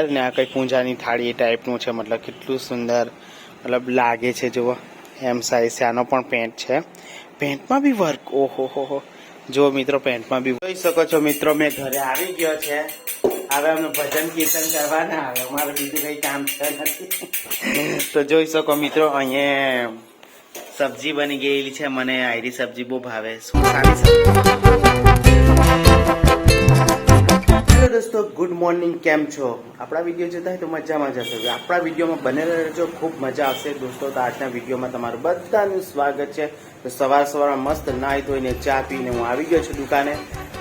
પેર ને આ કંઈ પૂંજાની થાળી એ ટાઈપનું છે, મતલબ કેટલું સુંદર મતલબ લાગે છે, જુઓ. એમ સાઈઝ છે, આનો પણ પેન્ટ છે. પેન્ટમાં બી વર્ક ઓહો, હો હો. જો મિત્રો પેન્ટમાં બી જોઈ શકો છો મિત્રો, મેં ઘરે આવી ગયો છે. હવે અમે ભજન કીર્તન કરવાના આવે અમારે બીજું કઈ કામ છે નથી. તો જોઈ શકો મિત્રો, અહીંયા સબ્જી બની ગયેલી છે. મને આયરી સબ્જી બહુ ભાવે. શું સારી સબ્જી? દોસ્તો ગુડ મોર્નિંગ કેમ છો? આપણા વીડિયો જોતા હોય તો મજામાં જશો આપણા વિડીયોમાં બને રહેજો, ખૂબ મજા આવશે. દોસ્તો, તો આજના વિડીયોમાં તમારું બધાનું સ્વાગત છે. તો સવાર સવારમાં મસ્ત નાહી ધોઈને ચા પીને હું આવી ગયો છું દુકાને.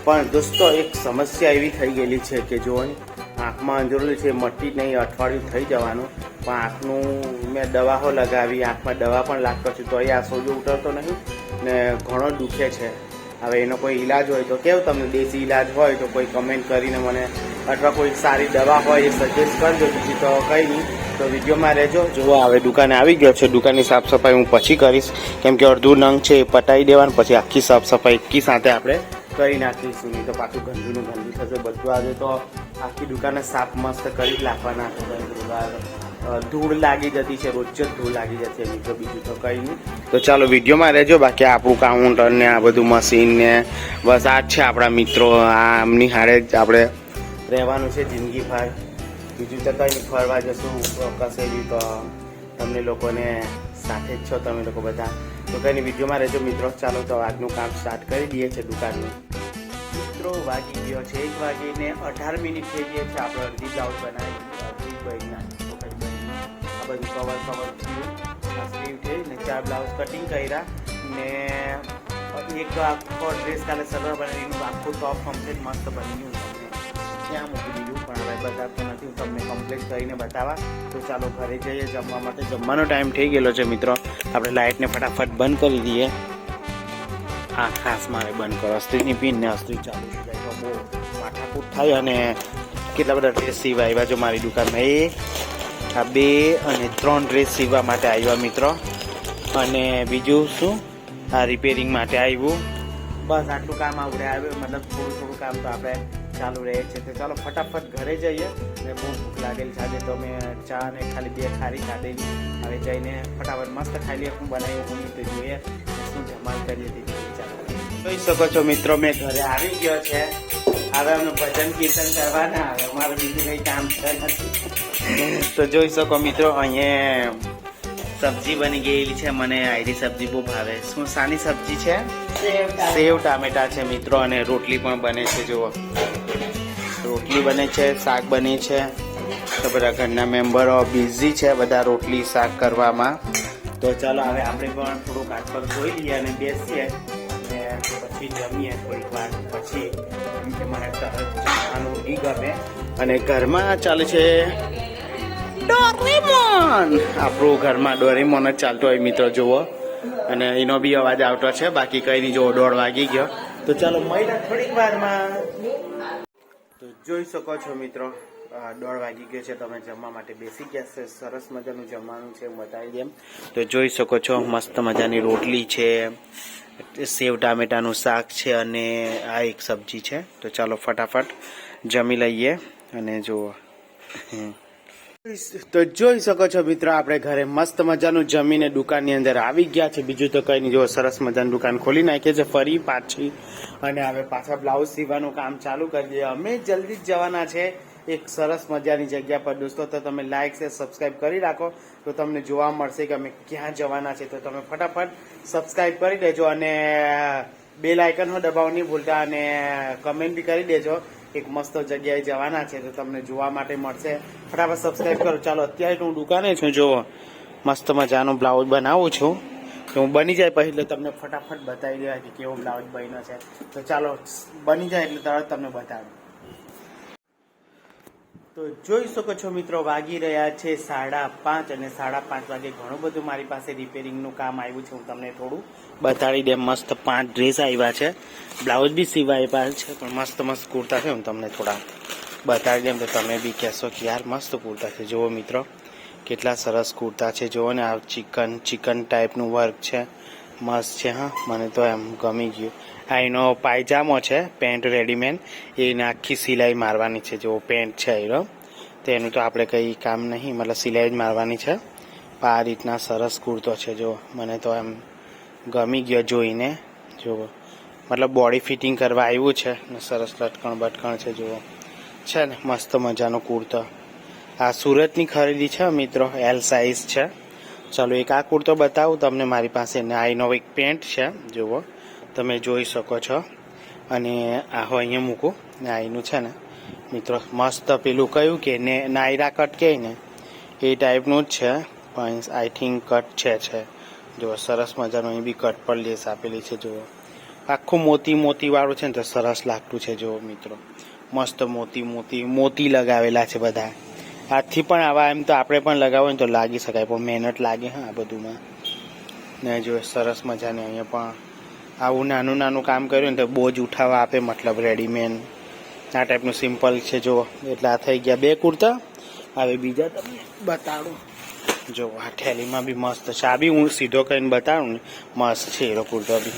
પણ દોસ્તો, એક સમસ્યા એવી થઈ ગયેલી છે કે જો આંખમાં અંજોરેલું છે, મટી નહીં, અઠવાડિયું થઈ જવાનું. પણ આંખનું મેં દવાઓ લગાવી, આંખમાં દવા પણ લાગતો છે, તો એ આ સોજો ઉતરતો નહીં ને ઘણો દુખે છે. હવે એનો કોઈ ઈલાજ હોય તો કેવું તમને દેશી ઈલાજ હોય તો કોઈ કમેન્ટ કરીને મને અથવા કોઈ સારી દવા હોય એ સજેસ્ટ કરજો. બીજી તો કંઈ નહીં. તો વિડીયોમાં રહેજો. જુઓ, હવે દુકાને આવી ગયો છે. દુકાનની સાફ સફાઈ હું પછી કરીશ. કેમ કે અડધું નંગ છે એ પટાઈ દેવાનું. પછી આખી સાફ સફાઈ એકી સાથે આપણે કરી નાખીશું. નહીં તો પાછું ગંદુનું ગંદુ થશે. બધું આજે તો આખી દુકાને સાફ મસ્ત કરી જ નાખવાના ધૂળ લાગી જતી છે, રોજ ધૂળ લાગી જશે મિત્રો બીજું તો કંઈ નહીં. તો ચાલો વિડીયોમાં રહેજો, બાકી આપણું કાઉન્ટર ને આ બધું મશીન ને બસ આ જ છે આપણા મિત્રો, આ આમની હારે જ આપણે રહેવાનું છે જિંદગીભર બીજું તો કંઈ ફરવા જશું કશે બી તો તમને લોકોને સાથે જ છો તમે લોકો બધા. તો કંઈ વિડીયોમાં રહેજો મિત્રો. ચાલો તો આજનું કામ સ્ટાર્ટ કરી દઈએ છે દુકાનનું. મિત્રો, વાગી ગયો છે એક વાગીને અઢાર મિનિટ થઈ ગઈ છે. આપણે અડધી બ્લાઉઝ બનાવી અડધી. આ બધું કવર કવર થયું. સ્લીવ થઈ ને ચાર બ્લાઉઝ કટિંગ કર્યા ને એક આખો ડ્રેસ કાલે સલવાર બનાવીનું આખું ટોપ કમ્પ્લીટ મસ્ત બની ગયું તમને ત્યાં મૂકી દીધું? પણ હવે બતાવતો નથી. હું તમને કમ્પ્લીટ કરીને બતાવવા તો ચાલો ઘરે જઈએ જમવા માટે. જમવાનો ટાઈમ થઈ ગયેલો છે, મિત્રો. આપણે લાઇટને ફટાફટ બંધ કરી દઈએ. હા, ખાસ મારે બંધ કરો. અસ્ત્રીની પીનને અસ્ત્રી ચાલુ થઈ જાય. તો બહુ માથાકૂટ થાય અને કેટલા બધા ડ્રેસ સિવાય આવ્યા જો મારી દુકાનમાં. એ આ બે અને ત્રણ ડ્રેસ સીવવા માટે આવ્યા મિત્રો. અને બીજું શું? આ રિપેરિંગ માટે આવ્યું. બસ આટલું કામ આવડે આવ્યું મતલબ થોડું થોડું કામ તો આપણે ચાલુ રહે છે. તો ચાલો ફટાફટ ઘરે જઈએ. ને બહુ ભૂખ લાગેલી છે આજે તો મેં ચા ને ખાલી બે ખારી ખાધેલી. હવે જઈને ફટાફટ મસ્ત ખાઈ લઈએ. હું બનાવી હું તો જોઈએ, શું ધમાલ કરીએ ચાલો. જોઈ શકો છો મિત્રો, મેં ઘરે આવી ગયો છે. હવે અમે ભજન કીર્તન કરવાના. હવે અમારું બીજું કંઈ કામ છે નથી. તો જોઈ શકો મિત્રો, અહીંયા સબ્જી બની ગયેલી છે. મને આયરી સબ્જી બહુ ભાવે. શું, સાની સબ્જી છે? સેવ ટામેટા છે મિત્રો, અને રોટલી પણ બને છે, જુઓ. રોટલી બને છે, શાક બને છે. તો બધા ઘરના મેમ્બરો બિઝી છે બધા રોટલી, શાક કરવામાં. તો ચાલો, હવે આપણે પણ થોડુંક હાથ પર ધોઈ લઈએ અને બેસીએ. પછી જમીએ થોડીક વાર. પછી મને તરત જમવાનું નહીં ગમે. અને ઘરમાં ચાલે છે ડોરેમોન. આપણું ઘરમાં ડોરેમોન જ ચાલતો હોય મિત્રો, જુઓ. અને એનો બી અવાજ આવતો છે, બાકી કઈ નહીં, જુઓ, દોઢ વાગી ગયો. તો ચાલો, મહિના થોડીક વારમાં. તો જોઈ શકો છો મિત્રો દોઢ વાગી ગયો છે, તમે જમવા માટે બેસી ગયા છે. સરસ મજાનું જમવાનું છે, બતાવી દેમ તો જોઈ શકો છો, મસ્ત મજાની રોટલી છે, સેવ ટામેટાનું શાક છે, અને આ એક સબ્જી છે. તો ચાલો, ફટાફટ જમી લઈએ. અને જુઓ. તો જોઈ શકો છો મિત્રો, આપણે ઘરે મસ્ત મજાનું જમીને દુકાનની અંદર આવી ગયા છે. બીજું તો કઈ નહીં. જો સરસ મજાની દુકાન ખોલી નાખી છે ફરી પાછી. અને હવે પાછા બ્લાઉઝ સીવાનું કામ ચાલુ કરી દઈએ. અમે જલ્દી જ જવાના છે. એક સરસ મજાની જગ્યા પર. દોસ્તો, તો તમે લાઈક છે સબસ્ક્રાઇબ કરી રાખો. તો તમને જોવા મળશે કે અમે ક્યાં જવાના છે. તો તમે ફટાફટ સબસ્ક્રાઇબ કરી દેજો અને બે લાઇકન હો નહીં ભૂલતા અને કમેન્ટ બી કરી દેજો. એક મસ્ત જગ્યાએ જવાના છે તો તમને જોવા માટે મળશે. ફટાફટ સબસ્ક્રાઈબ કરો. ચાલો, અત્યારે હું દુકાને છું. જુઓ મસ્ત મજાનું બ્લાઉઝ બનાવું છું. તો હું બની જાય પછી એટલે તમને ફટાફટ બતાવી દેવાય કે કેવો બ્લાઉઝ બન્યો છે. તો ચાલો, બની જાય એટલે તરત તમને બતાવું. તો જોઈ શકો છો મિત્રો, વાગી રહ્યા છે સાડા પાંચ અને સાડા પાંચ વાગે ઘણું બધું મારી પાસે રિપેરિંગનું કામ આવ્યું છે. હું તમને થોડું બતાડી દે, મસ્ત પાંચ ડ્રેસ આવ્યા છે. બ્લાઉઝ બી સિવાય આવ્યા છે, પણ મસ્ત મસ્ત કુર્તા છે. હું તમને થોડા બતાડી દેમ તો તમે બી કહેશો કે યાર મસ્ત કુર્તા છે. જુઓ મિત્રો, કેટલા સરસ કુર્તા છે. જુઓ ને આ ચિકન ચિકન ટાઈપનું વર્ક છે. મસ્ત છે, હા. મને તો એમ ગમી ગયું. આ એનો પાયજામો છે, પેન્ટ રેડીમેડ. એને આખી સિલાઈ મારવાની છે, જેવો પેન્ટ છે એનો તેનું તો આપણે કંઈ કામ નહીં, મતલબ સિલાઈ જ મારવાની છે. આ રીતના સરસ કુર્તો છે, જો મને તો એમ ગમી ગયો જોઈને. જુઓ મતલબ બોડી ફિટિંગ કરવા આવ્યું છે, ને સરસ લટકણ બટકણ છે, જુઓ. છે ને, મસ્ત મજાનો કુર્તો. આ સુરતની ખરીદી છે, મિત્રો, એલ સાઇઝ છે. ચાલો એક આ કુર્તો બતાવું, તમને મારી પાસે ને આઈનો એક પેન્ટ છે, જુઓ. તમે જોઈ શકો છો. અને આ હો અહીંયા મૂકું. ને આઈનું છે ને. મિત્રો, મસ્ત પેલું કયું કે ને, નાયરા કટ કહે ને? એ ટાઈપનું જ છે. પણ આઈ થિંક કટ છે છે. જો સરસ મજાનું અહીં બી કટ પર લેસ આપેલી છે, જુઓ. આખું મોતી મોતી વાળું છે ને, તો સરસ લાગતું છે, જુઓ, મિત્રો. મસ્ત મોતી મોતી મોતી લગાવેલા છે બધા. હાથથી પણ આવા એમ તો આપણે પણ લગાવો ને તો લાગી શકાય, પણ મહેનત લાગે, હા આ બધુંમાં. ને જો સરસ મજાને અહીંયા પણ આવું નાનું નાનું કામ કર્યું ને તો બોજ ઉઠાવવા આપે, મતલબ રેડીમેડ આ ટાઈપનું સિમ્પલ છે, જો. એટલે આ થઈ ગયા બે કુર્તા. હવે બીજા તમને બતાડું. જો, આ થેલીમાં બી મસ્ત છે. આ બી હું સીધો કરીને બતાડું ને, મસ્ત છે એરો કુર્તો બી.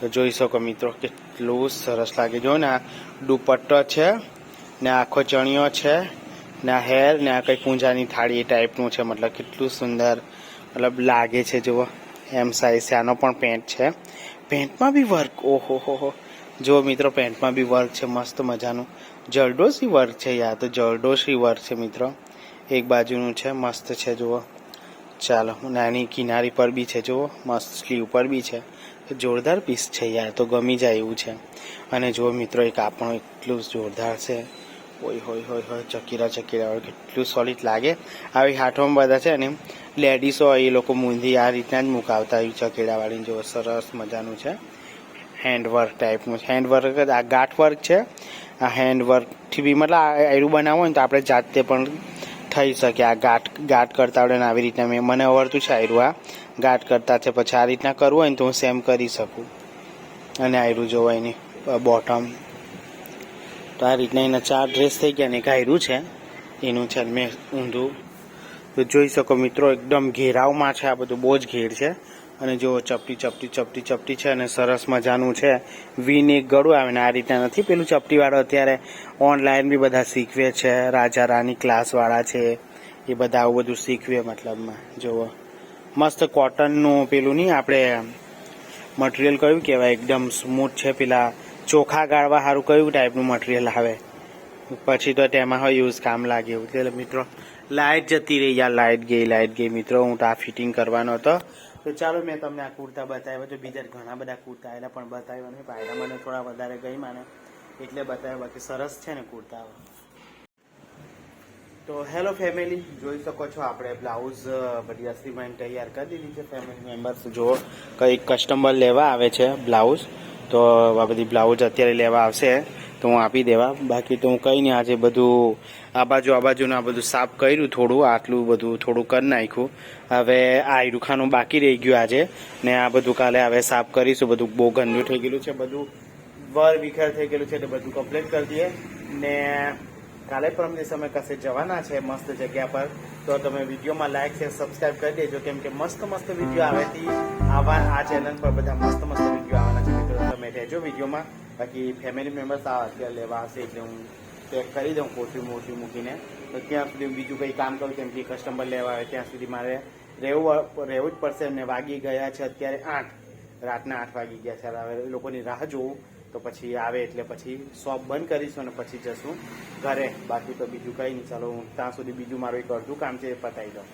તો જોઈ શકો મિત્રો, કેટલું સરસ લાગે. જો ને આ દુપટ્ટો છે, ને આખો ચણિયો છે, ને આ હેર ને આ કંઈ પૂંજાની થાળી એ ટાઈપનું છે. મતલબ કેટલું સુંદર, મતલબ લાગે છે, જુઓ. એમ સાઈઝ છે. આનો પણ પેન્ટ છે. પેન્ટમાં બી વર્ક ઓહો, હો હો. જો મિત્રો પેન્ટમાં બી વર્ક છે. મસ્ત મજાનું. જરડોશી વર્ક છે યા તો જરડોશી વર્ક છે મિત્રો. એક બાજુનું છે. મસ્ત છે, જુઓ. ચાલો, નાની કિનારી પર બી છે, જુઓ. મસ્ત સ્લીવ પર બી છે. જોરદાર પીસ છે યાર. તો ગમી જાય એવું છે. અને જો મિત્રો, એક આપણું એટલું જોરદાર છે. ઓય હોય હોય હોય, ચકીરા ચકીરા હોય, કેટલું સોલિડ લાગે. આવી હાથોમાં બધા છે ને લેડીઝો હોય, એ લોકો મૂંધી આ રીતના જ મુકાવતા હોય, ચકેડાવાળીને જો સરસ મજાનું છે. હેન્ડવર્ક ટાઈપનું હેન્ડવર્ક જ આ ગાંઠ વર્ક છે. આ હેન્ડવર્કથી બી મતલબ આ એરું બનાવવું હોય તો આપણે જાતે પણ થઈ શકે. આ ગાંઠ ગાંઠ કરતા આવડે ને આવી રીતના મેં મને આવડતું છે આયરું આ. ગાંઠ કરતા છે, પછી આ રીતના કરવું હોય ને તો હું સેમ કરી શકું. અને આયરું જોવાય નહીં બોટમ તો આ રીતના એના ચાર ડ્રેસ થઈ ગયા ને ઘાયરું છે. એનું છે મેં ઊંધું. તો જોઈ શકો મિત્રો એકદમ ઘેરાવમાં છે આ બધું, બહુ જ ઘેર છે. અને જો ચપટી ચપટી ચપટી ચપટી છે અને સરસ મજાનું છે. વીન એક ગળું આવે ને આ રીતના નથી. પેલું ચપટીવાળો અત્યારે ઓનલાઈન બી બધા શીખવે છે. રાજા રાની ક્લાસવાળા છે. એ બધા આવું બધું શીખવે મતલબમાં. જુઓ. મસ્ત કોટનનું પેલું નહીં, આપણે મટીરિયલ કયું કહેવાય? એકદમ સ્મૂથ છે પેલા ચોખા ગાળવા સારું કયું ટાઈપનું મટીરિયલ આવે? પછી તો તેમાં હોય યુઝ કામ લાગે એવું. એટલે મિત્રો લાઇટ જતી રહી યાર લાઇટ ગઈ લાઇટ ગઈ. મિત્રો, હું તો આ ફિટિંગ કરવાનો હતો. તો ચાલો મેં તમને આ કુર્તા બતાવ્યા તો બીજા ઘણા બધા કુર્તા આવેલા, પણ બતાવ્યા નહીં. પાયરા મને થોડા વધારે ગઈ માને. એટલે બતાવ્યા, બાકી સરસ છે ને કુર્તા તો હેલો ફેમિલી જોઈ શકો છો આપણે બ્લાઉઝ બધી અસ્તીમાં તૈયાર કરી દીધી છે ફેમિલી મેમ્બર્સ જો કંઈક કસ્ટમર લેવા આવે છે બ્લાઉઝ તો આ બધી બ્લાઉઝ અત્યારે લેવા આવશે તો હું આપી દેવા. બાકી તો હું કંઈ નહીં આજે બધું આ બાજુ આ બાજુનું આ બધું સાફ કર્યું થોડું આટલું બધું થોડું કરી નાખ્યું. હવે આ ઈરુખાનું બાકી રહી ગયું આજે ને આ બધું કાલે હવે સાફ કરીશું બધું બહુ ગંદુ થઈ ગયેલું છે બધું વર વિખેર થઈ ગયેલું છે એટલે બધું કમ્પ્લીટ કરી દઈએ. ને કાલે પરમ દિવસે અમે કશે જવાના છે મસ્ત જગ્યા પર. તો તમે વિડીયોમાં લાઈક છે સબસ્ક્રાઈબ કરી દેજો કેમ કે મસ્ત મસ્ત વીડિયો આવેથી આવા આ ચેનલ પર બધા મસ્ત મસ્ત વીડિયો મિત્રો તમે રહેજો વિડીયોમાં બાકી ફેમિલી મેમ્બર્સ આ અત્યારે લેવા હશે એટલે હું પેક કરી દઉં કોથળી મોટી મૂકીને. તો ત્યાં સુધી હું બીજું કંઈ કામ કરું, કેમ કે કસ્ટમર લેવા આવે, ત્યાં સુધી મારે રહેવું રહેવું જ પડશે અને વાગી ગયા છે અત્યારે આઠ. રાતના આઠ વાગી ગયા છે. હવે લોકોની રાહ જોવું, તો પછી આવે એટલે પછી શોપ બંધ કરીશું અને પછી જશું ઘરે. બાકી તો બીજું કંઈ નહીં. ચાલો હું ત્યાં સુધી બીજું મારું એક અડધું કામ છે એ પતાવી દઉં.